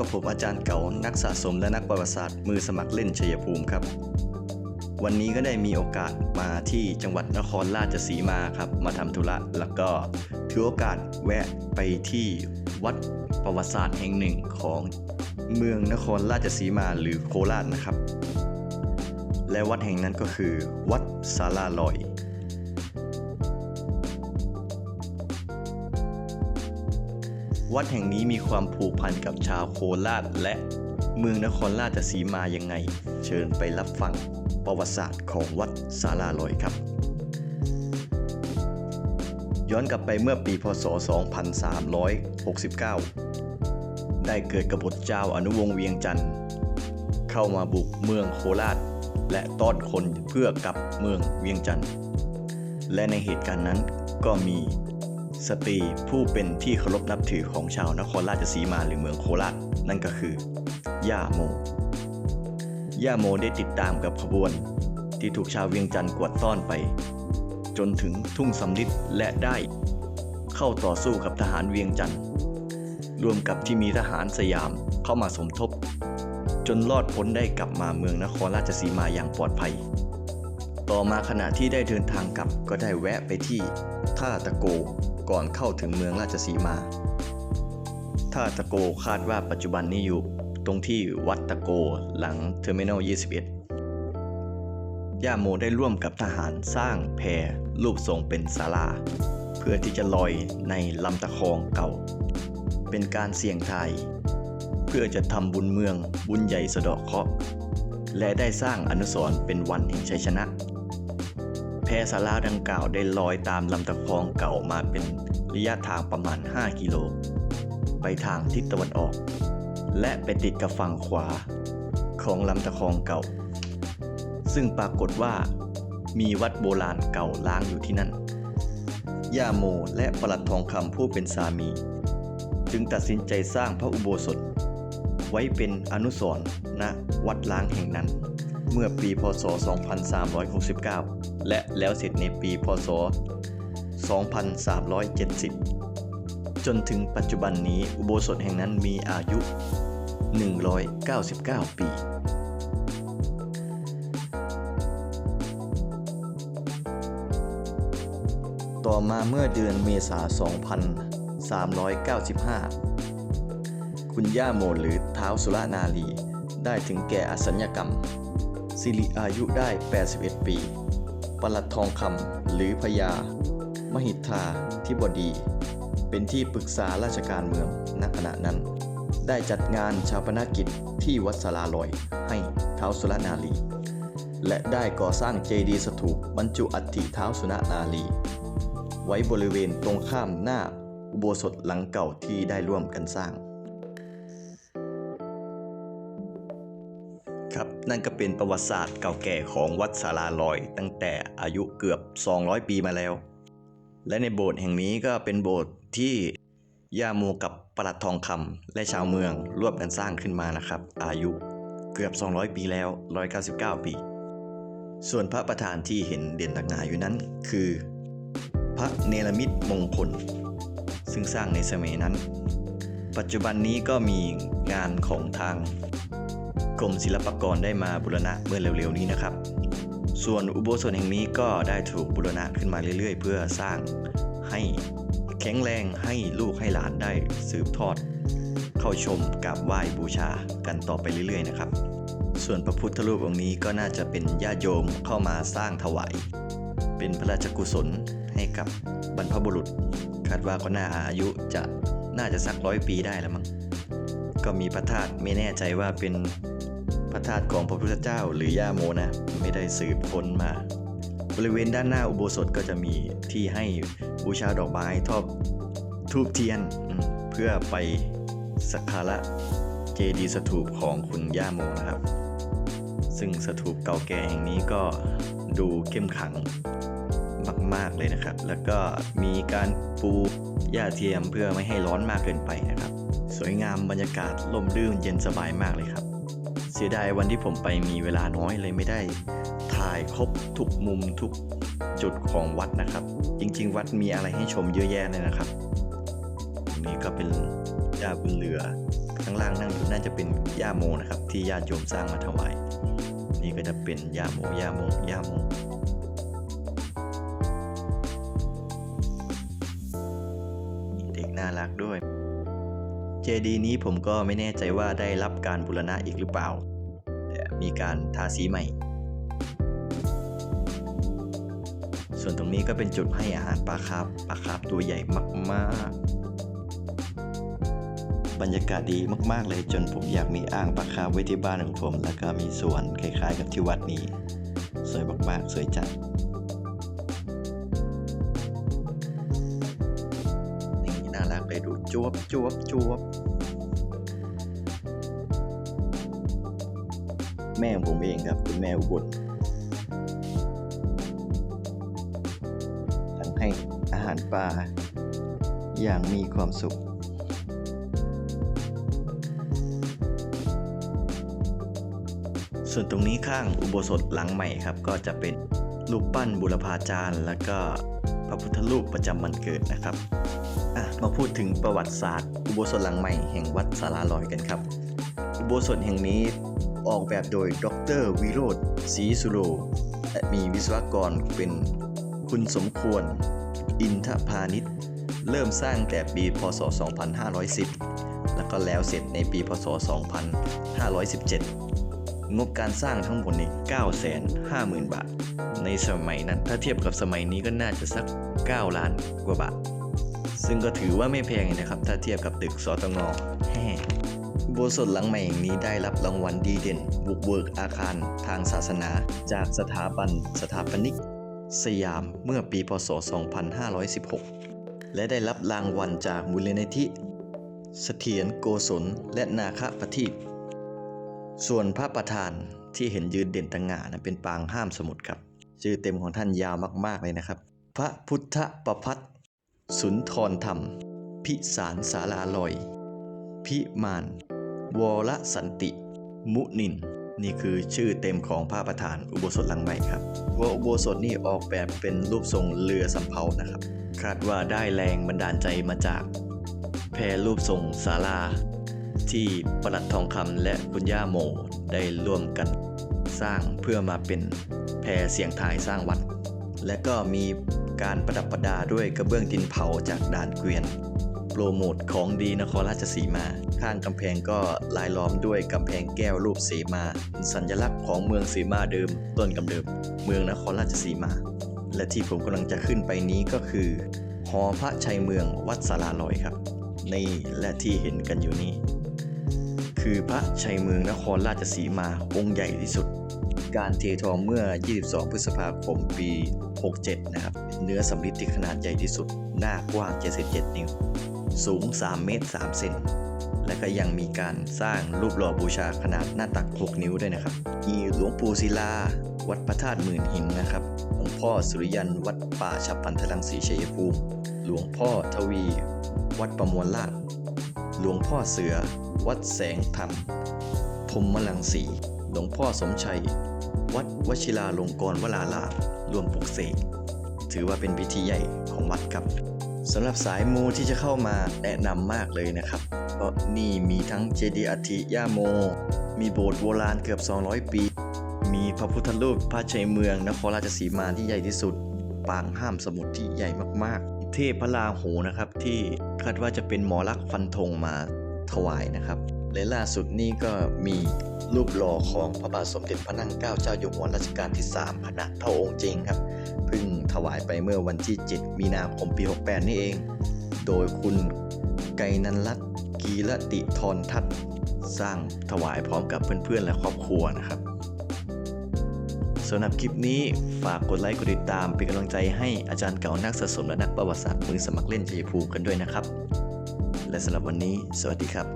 กับผมอาจารย์เก๋านักสะสมและนักประวัติศาสตร์มือสมัครเล่นชัยภูมิครับ วันนี้ก็ได้มีโอกาสมาที่จังหวัดนครราชสีมาครับ มาทำธุระแล้วก็ถือโอกาสแวะไปที่วัดประวัติศาสตร์แห่งหนึ่งของเมืองนครราชสีมาหรือโคราชนะครับ และวัดแห่งนั้นก็คือ วัดศาลาลอย วัดแห่งนี้มีความผูกพันกับชาวโคราชและเมืองนครราชสีมายังไง เชิญไปรับฟังประวัติศาสตร์ของวัดศาลาลอยครับ ย้อนกลับไปเมื่อปีพศ 2369 ได้เกิดกบฏเจ้าอนุวงศ์เวียงจันทร์เข้ามาบุกเมืองโคราช และต้อนคนเพื่อกลับเมืองเวียงจันทร์และในเหตุการณ์นั้นก็มี สตรีผู้เป็นที่เคารพนับถือของชาวนครราชสีมาหรือเมืองโคราชนั่นก็คือย่าโม ย่าโมได้ติดตามกับขบวน ที่ถูกชาวเวียงจันทร์กวดต้อนไป จนถึงทุ่งสำลิดและได้เข้าต่อสู้กับทหารเวียงจันทร์รวมกับที่มีทหารสยามเข้ามาสมทบ จนรอดพ้นได้กลับมาเมืองนครราชสีมาอย่างปลอดภัย ต่อมาขณะที่ได้เดินทางกลับก็ได้แวะไปที่ท่าตะโก ก่อนเข้าถึงเมืองราชสีมา ท่าตะโกคาดว่าปัจจุบันนี้อยู่ตรงที่วัดตะโกหลังเทอร์มินอล 21 ย่าโมได้ร่วมกับทหารสร้างแพรูปทรงเป็นศาลา เพื่อที่จะลอยในลำตะคองเก่า เป็นการเสี่ยงทาย เพื่อจะทำบุญเมืองบุญใหญ่สะเดอกเคราะห์และได้สร้างอนุสรณ์เป็นวันแห่งชัยชนะ พศาลาดังกล่าวได้ลอยตามลำตะคองเก่ามาเป็นระยะทางประมาณ 5 กิโล ไปทางทิศตะวันออก และไปติดกับฝั่งขวาของลำตะคองเก่า ซึ่งปรากฏว่ามีวัดโบราณเก่าล้างอยู่ที่นั่น ย่าโมและประหลัดทองคำผู้เป็นสามี จึงตัดสินใจสร้างพระอุโบสถ ไว้เป็นอนุสรณ์ณวัดล้างแห่งนั้น เมื่อปีพศ 2369 และแล้วเสร็จในปีพศ 2370 จนถึงปัจจุบันนี้อุโบสถแห่งนั้นมีอายุ 199 ปีต่อมาเมื่อเดือนเมษา 2395 คุณย่าโมหรือเท้าสุรนารีได้ถึงแก่อสัญญกรรม สิริอายุได้ 81 ปีปลัดทองคำหรือพญามหิทธาธิบดี เป็นที่ปรึกษาราชการเมืองณขณะนั้น ได้จัดงานชาปนกิจที่วัดสาราลอยให้เท้าสุรนารี และได้ก่อสร้างเจดีย์สถูปบรรจุอัฐิเท้าสุรนารี ไว้บริเวณตรงข้ามหน้าอุโบสถหลังเก่าที่ได้ร่วมกันสร้าง นั่นก็เป็นประวัติศาสตร์เก่าแก่ของวัดสาราลอย ตั้งแต่อายุเกือบ 200 ปีมาแล้ว และในโบสถ์แห่งนี้ก็เป็นโบสถ์ที่ย่าโมกับประหลัดทองคำและชาวเมืองร่วมกันสร้างขึ้นมานะครับ อายุเกือบ 200 ปีแล้ว 199 ปี ส่วนพระประธานที่เห็นเด่นตักหนาอยู่นั้น คือ พระเนรมิตมงคล ซึ่งสร้างในสมัยนั้น ปัจจุบันนี้ก็มีงานของทาง กรมศิลปากรได้มาบูรณะเมื่อเร็วๆนี้นะครับ ส่วนอุโบสถแห่งนี้ก็ได้ถูกบูรณะขึ้นมาเรื่อยๆ เพื่อสร้างให้แข็งแรงให้ลูกให้หลานได้สืบทอด เข้าชมกราบไหว้บูชากันต่อไปเรื่อยๆนะครับ ส่วนพระพุทธรูปองค์นี้ก็น่าจะเป็นญาติโยมเข้ามาสร้างถวายเป็นพระราชกุศลให้กับบรรพบุรุษ คาดว่าก็น่าอายุจะน่าจะสักร้อยปีได้แล้วมั้งก็มีพระธาตุไม่แน่ใจว่าเป็น พระธาตุของพระพุทธเจ้าหรือย่าโมนะ ไม่ได้สืบค้นมา บริเวณด้านหน้าอุโบสถก็จะมีที่ให้บูชาดอกไม้ทอบทูบเทียน เพื่อไปสักการะเจดีย์สถูปของคุณย่าโมนะครับ ซึ่งสถูปเก่าแก่แห่งนี้ก็ดูเข้มขังมาก ๆ เลยนะครับ แล้วก็มีการปูหญ้าเทียมเพื่อไม่ให้ร้อนมากเกินไปนะครับ สวยงามบรรยากาศร่มรื่นเย็นสบายมากเลยครับ สียดายวันที่ผมไปมีเวลาน้อยเลยไม่ได้ถ่ายครบทุกมุมทุกจุดของวัดนะครับ จริง ๆ วัดมีอะไรให้ชมเยอะแยะเลยนะครับนี่ก็เป็นย่าบุญเหลือข้างล่างนั่งดูน่าจะเป็นย่าโมนะครับ ที่ญาติโยมสร้างมาถวายนี่ก็จะเป็นย่าโมย่าโมย่าโมเด็กน่ารักด้วย เจดีย์นี้ผมก็ไม่แน่ใจว่าได้รับการบูรณะอีกหรือเปล่า แต่มีการทาสีใหม่ ส่วนตรงนี้ก็เป็นจุดให้อาหารปลาคาร์ฟปลาคาร์ฟตัวใหญ่มากๆ บรรยากาศดีมากๆเลยจนผมอยากมีอ่างปลาคาร์ฟไว้ที่บ้านของผม แล้วก็มีสวนคล้ายๆ กับที่วัดนี้ สวยมากๆ สวยจัด น่ารักเลยดูจวบจวบจวบแม่ของผมเองครับคุณแม่อุบลทั้งให้อาหารปลาอย่างมีความสุข ส่วนตรงนี้ข้างอุโบสถหลังใหม่ครับ ก็จะเป็นรูปปั้นบุรพาจารย์ แล้วก็พระพุทธรูปประจำวันเกิดนะครับ อะมาพูดถึงประวัติศาสตร์ อุโบสถหลังใหม่แห่งวัดสาราลอยกันครับ อุโบสถแห่งนี้ออกแบบโดยดรวิโรธศรีสุโรและมีวิศวกรเป็นคุณสมควร อินทพาณิชย์ เริ่มสร้างแต่ปีพศ 2510 แล้วก็แล้วเสร็จในปีพศ 2517 งบการสร้างทั้งหมดนี่950,000 บาท ในสมัยนั้นถ้าเทียบกับสมัยนี้ก็น่าจะสัก 9 ล้านกว่าบาท ซึ่งก็ถือว่าไม่แพงนะครับ ถ้าเทียบกับตึกสตงแห่อุโบสถหลังใหม่แห่งนี้ได้รับรางวัลดีเด่น บุกเบิกอาคารทางศาสนา จากสถาบันสถาปนิก สยามเมื่อปีพศ 2516 และได้รับรางวัลจากมูลนิธิเสถียรโกศลและนาคประทีปส่วนพระประธานที่เห็นยืนเด่นต่างงานะเป็นปางห้ามสมุทรครับ ชื่อเต็มของท่านยาวมากๆเลยนะครับ พระพุทธประพัฒ สุนทรธรรม พิสารสาราลอย พิมาน วรสันติ มุนิน นี่คือชื่อเต็มของพระประธานอุโบสถหลังใหม่ครับว่าอุโบสถนี่ออกแบบเป็นรูปทรงเรือสำเภานะครับ คาดว่าได้แรงบันดาลใจมาจาก แพรรูปทรงศาลา ที่ประหลัดทองคำและคุณย่าโมได้ร่วมกันสร้างเพื่อมาเป็นแพรเสียงทายสร้างวัด และก็มี การประดับประดาด้วยกระเบื้องดินเผาจากด่านเกวียน โปรโมทของดีนครราชสีมา ข้างกำแพงก็ลายล้อมด้วยกำแพงแก้วรูปสีมา สัญลักษณ์ของเมืองสีมาเดิม ต้นกำเนิดเมืองนครราชสีมา และที่ผมกำลังจะขึ้นไปนี้ก็คือหอพระชัยเมืองวัดสาราลอยครับ นี่และที่เห็นกันอยู่นี้ คือพระชัยเมืองนครราชสีมาองค์ใหญ่ที่สุด การเททองเมื่อ 22 พฤษภาคม ปี 67 นะครับ เนื้อสำริดที่ขนาดใหญ่ที่สุด หน้ากว้าง 77 นิ้ว สูง 3 เมตร 3 เซน และก็ยังมีการสร้างรูปหล่อบูชาขนาดหน้าตัก 6 นิ้วด้วยนะครับ มีหลวงปู่ศิลา วัดพระธาตุหมื่นหินนะครับ หลวงพ่อสุริยัน วัดป่าฉับพันธรังสีชัยภูมิ หลวงพ่อทวี วัดประมวลราชหลวงพ่อเสือ วัดแสงธรรมพรหมลังสีหลวงพ่อสมชัย วัดวชิราลงกรณ์วลาลามรวมปลุกเสกถือว่าเป็นพิธีใหญ่ของวัดครับสำหรับสายมูที่จะเข้ามาแนะนำมากเลยนะครับเพราะนี่มีทั้งเจดีย์อัฐิย่าโม มีโบสถ์โบราณเกือบ 200 ปี มีพระพุทธรูปพระชัยเมืองนครราชสีมาที่ใหญ่ที่สุด ปางห้ามสมุทรที่ใหญ่มากๆ เทพพระราหูนะครับที่คาดว่าจะเป็นหมอลักษ์ฟันธงมาถวายนะครับ และล่าสุดนี่ก็มีรูปหล่อของพระบาทสมเด็จพระนั่งเกล้าเจ้าอยู่หัวรัชกาลที่ 3 ขนาดเท่าองค์จริงครับเพิ่งถวายไปเมื่อวันที่ 7 มีนาคมปี 68 นี่เอง โดยคุณไกนันรัตกีรติธรทัศน์สร้างถวายพร้อมกับเพื่อนๆ และครอบครัวนะครับสำหรับคลิปนี้ฝากกดไลค์กดติดตามเป็นกำลังใจให้อาจารย์เก่านักสะสมและนักประวัติศาสตร์มือสมัครเล่นชัยภูมิกันด้วยนะครับ และสำหรับวันนี้ สวัสดีครับ